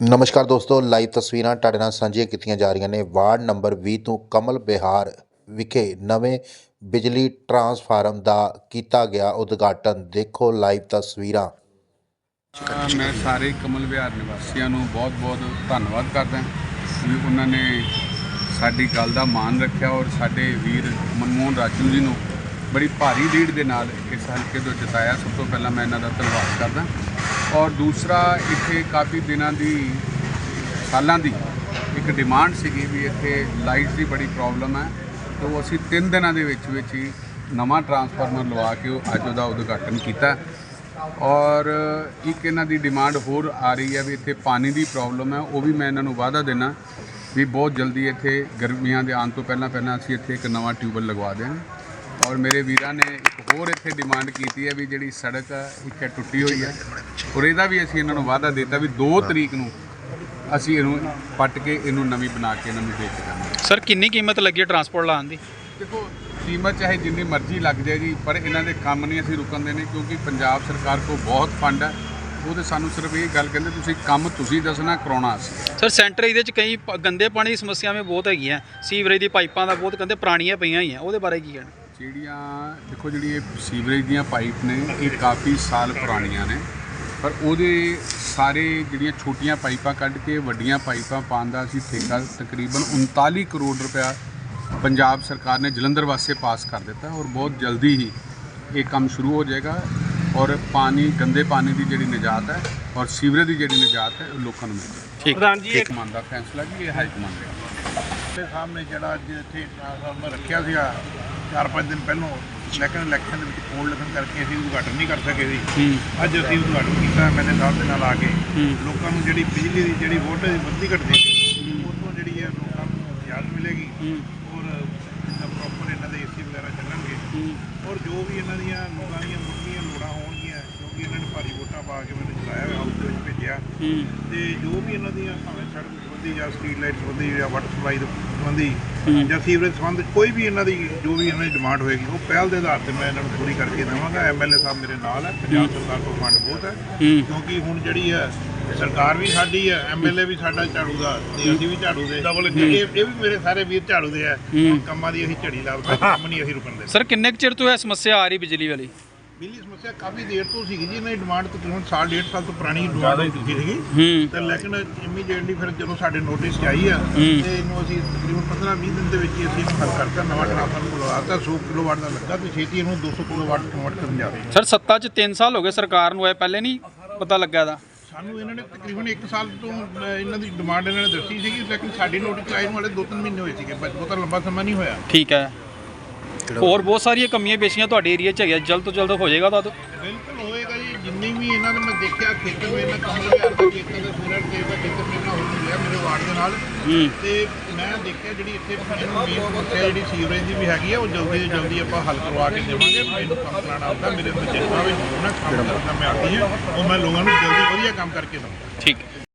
ਨਮਸਕਾਰ ਦੋਸਤੋ, ਲਾਈਵ ਤਸਵੀਰਾਂ ਤੁਹਾਡੇ ਨਾਲ ਸਾਂਝੀਆਂ ਕੀਤੀਆਂ ਜਾ ਰਹੀਆਂ ਨੇ। ਵਾਰਡ ਨੰਬਰ 20 ਤੋਂ ਕਮਲ ਬਿਹਾਰ ਵਿਖੇ ਨਵੇਂ ਬਿਜਲੀ ਟਰਾਂਸਫਾਰਮ ਦਾ ਕੀਤਾ ਗਿਆ ਉਦਘਾਟਨ। ਦੇਖੋ ਲਾਈਵ ਤਸਵੀਰਾਂ। ਮੈਂ ਸਾਰੇ ਕਮਲ ਬਿਹਾਰ ਨਿਵਾਸੀਆਂ ਨੂੰ ਬਹੁਤ-ਬਹੁਤ ਧੰਨਵਾਦ ਕਰਦਾ ਵੀ ਉਹਨਾਂ ਨੇ ਸਾਡੀ ਗੱਲ ਦਾ ਮਾਣ ਰੱਖਿਆ ਔਰ ਸਾਡੇ ਵੀਰ ਮਨਮੋਹਨ ਰਾਜੂ ਜੀ ਨੂੰ ਬੜੀ ਭਾਰੀ ਲੀਡ ਦੇ ਨਾਲ ਇਸ ਹਲਕੇ ਤੋਂ ਜਿਤਾਇਆ। ਸਭ ਤੋਂ ਪਹਿਲਾਂ ਮੈਂ ਇਹਨਾਂ ਦਾ ਧੰਨਵਾਦ ਕਰਦਾ ਔਰ ਦੂਸਰਾ ਇੱਥੇ ਕਾਫੀ ਦਿਨਾਂ ਦੀ, ਸਾਲਾਂ ਦੀ ਇੱਕ ਡਿਮਾਂਡ ਸੀਗੀ ਵੀ ਇੱਥੇ ਲਾਈਟ ਦੀ ਬੜੀ ਪ੍ਰੋਬਲਮ ਹੈ। ਤੇ ਉਹ ਅਸੀਂ 3 ਦਿਨਾਂ ਦੇ ਵਿੱਚ ਵਿੱਚ ਹੀ ਨਵਾਂ ਟਰਾਂਸਫਾਰਮਰ ਲਵਾ ਕੇ ਉਹ ਅੱਜ ਉਹਦਾ ਉਦਘਾਟਨ ਕੀਤਾ। ਔਰ ਇੱਕ ਇਹਨਾਂ ਦੀ ਡਿਮਾਂਡ ਹੋਰ ਆ ਰਹੀ ਹੈ ਵੀ ਇੱਥੇ ਪਾਣੀ ਦੀ ਪ੍ਰੋਬਲਮ ਹੈ, ਉਹ ਵੀ ਮੈਂ ਇਹਨਾਂ ਨੂੰ ਵਾਅਦਾ ਦੇਣਾ ਵੀ ਬਹੁਤ ਜਲਦੀ ਇੱਥੇ ਗਰਮੀਆਂ ਦੇ ਆਉਣ ਤੋਂ ਪਹਿਲਾਂ ਪਹਿਲਾਂ ਅਸੀਂ ਇੱਥੇ ਇੱਕ ਨਵਾਂ ਟਿਊਬਲ ਲਗਵਾ ਦੇਵਾਂਗੇ ਔਰ ਮੇਰੇ ਵੀਰਾਂ ਨੇ ਇੱਕ ਹੋਰ ਇੱਥੇ ਡਿਮਾਂਡ ਕੀਤੀ ਹੈ ਵੀ ਜਿਹੜੀ ਸੜਕ ਹੈ ਇੱਕ ਟੁੱਟੀ ਹੋਈ ਹੈ। ਔਰ ਇਹਦਾ ਵੀ ਅਸੀਂ ਇਹਨਾਂ ਨੂੰ ਵਾਅਦਾ ਦਿੱਤਾ ਵੀ 2 ਤਰੀਕ ਨੂੰ ਅਸੀਂ ਇਹਨੂੰ ਪੱਟ ਕੇ ਇਹਨੂੰ ਨਵੀਂ ਬਣਾ ਕੇ ਇਹਨਾਂ ਨੂੰ ਦੇ ਜਾਵਾਂਗੇ ਸਰ ਕਿੰਨੀ ਕੀਮਤ ਲੱਗੀ ਹੈ ਟਰਾਂਸਪੋਰਟ ਲਾਉਣ ਦੀ? ਦੇਖੋ ਕੀਮਤ ਚਾਹੇ ਜਿੰਨੀ ਮਰਜ਼ੀ ਲੱਗ ਜਾਏ ਜੀ ਪਰ ਇਹਨਾਂ ਦੇ ਕੰਮ ਨਹੀਂ ਅਸੀਂ ਰੁਕਣ ਦੇਣੇ ਕਿਉਂਕਿ ਪੰਜਾਬ ਸਰਕਾਰ ਕੋਲ ਬਹੁਤ ਫੰਡ ਹੈ ਉਹ ਤੇ ਸਾਨੂੰ ਸਿਰਫ ਇਹ ਗੱਲ ਕਹਿੰਦੇ ਤੁਸੀਂ ਕੰਮ ਤੁਸੀਂ ਦੱਸਣਾ ਕਰਾਉਣਾ ਅਸੀਂ। ਸਰ ਸੈਂਟਰ ਇਹਦੇ ਚ ਕਈ ਗੰਦੇ ਪਾਣੀ ਦੀ ਸਮੱਸਿਆਵਾਂ ਬਹੁਤ ਹੈਗੀਆਂ। ਸੀਵਰੇਜ ਦੀ ਪਾਈਪਾਂ ਦਾ ਬਹੁਤ ਕਹਿੰਦੇ ਪੁਰਾਣੀਆਂ ਪਈਆਂ ਹੋਈਆਂ ਉਹਦੇ ਬਾਰੇ ਕੀ ਕਹਿਣਾ? ਜਿਹੜੀਆਂ ਦੇਖੋ ਜਿਹੜੀ ਇਹ ਸੀਵਰੇਜ ਦੀਆਂ ਪਾਈਪ ਨੇ ਇਹ ਕਾਫੀ ਸਾਲ ਪੁਰਾਣੀਆਂ ਨੇ। ਪਰ ਉਹਦੇ ਸਾਰੇ ਜਿਹੜੀਆਂ ਛੋਟੀਆਂ ਪਾਈਪਾਂ ਕੱਢ ਕੇ ਵੱਡੀਆਂ ਪਾਈਪਾਂ ਪਾਉਣ ਦਾ ਅਸੀਂ ਠੇਕਾ ਤਕਰੀਬਨ 39 ਕਰੋੜ ਰੁਪਇਆ ਪੰਜਾਬ ਸਰਕਾਰ ਨੇ ਜਲੰਧਰ ਵਾਸਤੇ ਪਾਸ ਕਰ ਦਿੱਤਾ ਔਰ ਬਹੁਤ ਜਲਦੀ ਹੀ ਇਹ ਕੰਮ ਸ਼ੁਰੂ ਹੋ ਜਾਏਗਾ ਔਰ ਪਾਣੀ ਗੰਦੇ ਪਾਣੀ ਦੀ ਜਿਹੜੀ ਨਿਜਾਤ ਹੈ ਔਰ ਸੀਵਰੇਜ ਦੀ ਜਿਹੜੀ ਨਿਜਾਤ ਹੈ ਉਹ ਲੋਕਾਂ ਨੂੰ ਮਿਲੇਗੀ। ਠੀਕ ਪ੍ਰਧਾਨ ਜੀ ਇੱਕ ਮੰਨ ਦਾ ਫੈਸਲਾ ਕਿ ਇਹ ਹਾਈ ਕਮਾਂਡ ਦਾ ਦੇ ਸਾਹਮਣੇ ਜਿਹੜਾ ਅੱਜ ਇੱਥੇ ਟ੍ਰਾਂਸਫਾਰਮਰ ਰੱਖਿਆ ਸੀਗਾ ਚਾਰ ਪੰਜ ਦਿਨ ਪਹਿਲਾਂ ਲੇਕਿਨ ਇਲੈਕਸ਼ਨ ਦੇ ਵਿੱਚ ਪੋਲ ਲੱਗਣ ਕਰਕੇ ਅਸੀਂ ਉਦਘਾਟਨ ਨਹੀਂ ਕਰ ਸਕੇ ਸੀ। ਅੱਜ ਅਸੀਂ ਉਦਘਾਟਨ ਕੀਤਾ ਐਮਐਲਏ ਸਾਹਿਬ ਦੇ ਨਾਲ ਆ ਕੇ। ਲੋਕਾਂ ਨੂੰ ਜਿਹੜੀ ਬਿਜਲੀ ਦੀ ਜਿਹੜੀ ਵੋਲਟੇਜ ਵੱਧਦੀ ਘਟਦੀ ਉਹ ਤੋਂ ਜਿਹੜੀ ਹੈ ਲੋਕਾਂ ਨੂੰ ਨਿਜਾਤ ਮਿਲੇਗੀ। ਔਰ ਪ੍ਰੋਪਰ ਇਹਨਾਂ ਦੇ ਏਸੀ ਵਗੈਰਾ ਚੱਲਣਗੇ। ਔਰ ਜੋ ਵੀ ਇਹਨਾਂ ਦੀਆਂ ਲੋਕਾਂ ਦੀਆਂ ਮੁੱਢਲੀਆਂ ਲੋੜਾਂ ਹੋਣਗੀਆਂ ਕਿਉਂਕਿ ਇਹਨਾਂ ਨੇ ਭਾਰੀ ਵੋਟਾਂ ਪਾ ਕੇ ਮੈਨੂੰ ਚਲਾਇਆ ਹੋਇਆ ਵਿੱਚ ਭੇਜਿਆ ਤੇ ਜੋ ਵੀ ਇਹਨਾਂ ਦੀਆਂ ਭਾਵੇਂ ਸੜਕ ਸੰਬੰਧੀ ਜਾਂ ਸਟਰੀਟ ਲਾਈਟ ਸੰਬੰਧੀ ਜਾਂ ਵਾਟਰ ਸਪਲਾਈ ਦੇ ਸੰਬੰਧੀ। ਜਾਂ ਸੀਵਰੇਜ ਸੰਬੰਧ ਕੋਈ ਵੀ ਇਹਨਾਂ ਦੀ ਜੋ ਵੀ ਇਹਨਾਂ ਦੀ ਡਿਮਾਂਡ ਹੋਏਗੀ ਉਹ ਪਹਿਲ ਦੇ ਆਧਾਰ ਤੇ ਮੈਂ ਇਹਨਾਂ ਨੂੰ ਪੂਰੀ ਕਰਕੇ ਦੇਵਾਂਗਾ। ਐਮਐਲਏ ਸਾਹਿਬ ਮੇਰੇ ਨਾਲ ਹੈ ਪੰਜਾਬ ਸਰਕਾਰ ਕੋਲ ਫੰਡ ਬਹੁਤ ਹੈ। ਕਿਉਂਕਿ ਹੁਣ ਜਿਹੜੀ ਹੈ ਸਰਕਾਰ ਵੀ ਸਾਡੀ ਹੈ ਐਮਐਲਏ ਵੀ ਸਾਡਾ ਝਾੜੂ ਦਾ ਤੇ ਅਸੀਂ ਵੀ ਝਾੜੂ ਦੇ। ਇਹ ਇਹ ਵੀ ਮੇਰੇ ਸਾਰੇ ਵੀਰ ਝਾੜੂ ਦੇ ਆ। ਕੰਮਾਂ ਦੀ ਅਸੀਂ ਝੜੀ ਲਾਉਂਦੇ ਕੰਮ ਨਹੀਂ ਅਸੀਂ ਰੁਕਣ ਦੇ। ਸਰ ਕਿੰਨੇ ਕੁ ਚਿਰ ਤੋਂ ਇਹ ਸਮੱਸਿਆ ਆ ਰਹੀ ਬਿਜਲੀ ਵਾਲੀ? ਬਿਜਲੀ ਸਮੱਸਿਆ ਕਾਫੀ ਦੇਰ ਤੋਂ ਸੀਗੀ ਜੀ ਇਹਨਾਂ ਦੀ ਡਿਮਾਂਡ ਤਕਰੀਬਨ ਸਾਲ ਡੇਢ ਸਾਲ ਤੋਂ ਪੁਰਾਣੀ ਡਿਮਾਂਡ ਹੋ ਚੁੱਕੀ ਸੀਗੀ। ਤੇ ਲੇਕਿਨ ਇਮੀਡੀਏਟਲੀ ਫਿਰ ਜਦੋਂ ਸਾਡੇ ਨੋਟਿਸ 'ਚ ਆਈ ਆ। ਤੇ ਇਹਨੂੰ ਅਸੀਂ ਤਕਰੀਬਨ 15-20 ਦਿਨ ਦੇ ਵਿੱਚ ਹੀ ਅਸੀਂ ਇਹਨੂੰ ਹੱਲ ਕਰਤਾ ਨਵਾਂ ਟ੍ਰਾਂਸਫਾਰਮਰ ਲਗਾਤਾ 100 ਕਿਲੋਵਾਟ ਦਾ ਲੱਗਾ ਤੇ ਛੇਤੀ ਇਹਨੂੰ 200 ਕਿਲੋਵਾਟ ਕਨਵਰਟ ਕਰਨ ਜਾ ਰਹੇ ਸਰ ਸੱਤਾ 'ਚ 3 ਸਾਲ ਹੋ ਗਏ ਸਰਕਾਰ ਨੂੰ ਇਹ ਪਹਿਲੇ ਨਹੀਂ ਪਤਾ ਲੱਗਾ ਦਾ ਸਾਨੂੰ ਇਹਨਾਂ ਨੇ ਤਕਰੀਬਨ 1 ਸਾਲ ਤੋਂ ਇਹਨਾਂ ਦੀ ਡਿਮਾਂਡ ਇਹਨਾਂ ਨੇ ਦੱਸੀ ਸੀਗੀ ਲੇਕਿਨ ਸਾਡੀ ਨੋਟਿਸ ਆਈ ਨੂੰ ਵਾਲੇ 2-3 ਮਹੀਨੇ ਹੋਏ ਸੀਗੇ ਬਸ ਬਹੁਤਾ ਲੰਬਾ ਸਮਾਂ ਨਹੀਂ ਹੋਇਆ। ਠੀਕ ਹੈ। ਹੋਰ ਬਹੁਤ ਸਾਰੀਆਂ ਕਮੀਆਂ ਪੇਸ਼ੀਆਂ ਤੁਹਾਡੇ ਏਰੀਆ 'ਚ ਹੈਗੀਆਂ ਜਲਦ ਤੋਂ ਜਲਦ ਹੋ ਜਾਏਗਾ ਤਾਂ ਬਿਲਕੁਲ ਹੋਏਗਾ ਜੀ ਜਿੰਨੀ ਵੀ ਇਹਨਾਂ ਨੇ ਮੈਂ ਦੇਖਿਆ ਖੇਤਰ ਵਿੱਚ ਇਹਨਾਂ ਕੰਮ ਦੇ ਦਾ ਖੇਤਰ ਦਾ ਸੂਰਜ ਦੇਵ ਦਾ ਖੇਤਰ ਮੇਰੇ ਨਾਲ ਹੋ ਮਿਲਿਆ ਮੇਰੇ ਵਾਰਡ ਦੇ ਨਾਲ। ਹੂੰ। ਤੇ ਮੈਂ ਦੇਖਿਆ ਜਿਹੜੀ ਇੱਥੇ ਮੈਨੂੰ ਮੇਨ ਸਮੱਸਿਆ ਜਿਹੜੀ ਸੀਵਰੇਜ ਦੀ ਵੀ ਹੈਗੀ ਆ ਉਹ ਜਲਦੀ ਤੋਂ ਜਲਦੀ ਆਪਾਂ ਹੱਲ ਕਰਵਾ ਕੇ ਦੇਵਾਂਗੇ। ਮੈਨੂੰ ਕੰਮ ਕਰਾਉਣਾ ਆਉਂਦਾ ਮੇਰੇ ਅੰਦਰ ਜਿੰਨਾ ਵੀ ਹੋਣਾ ਕੰਮ ਕਰਨਾ ਮੈਂ ਆਉਂਦੀ ਹਾਂ। ਉਹ ਮੈਂ ਲੋਕਾਂ ਨੂੰ ਜਲਦੀ ਵਧੀਆ ਕੰਮ ਕਰਕੇ ਦਵਾਂ ਠੀਕ।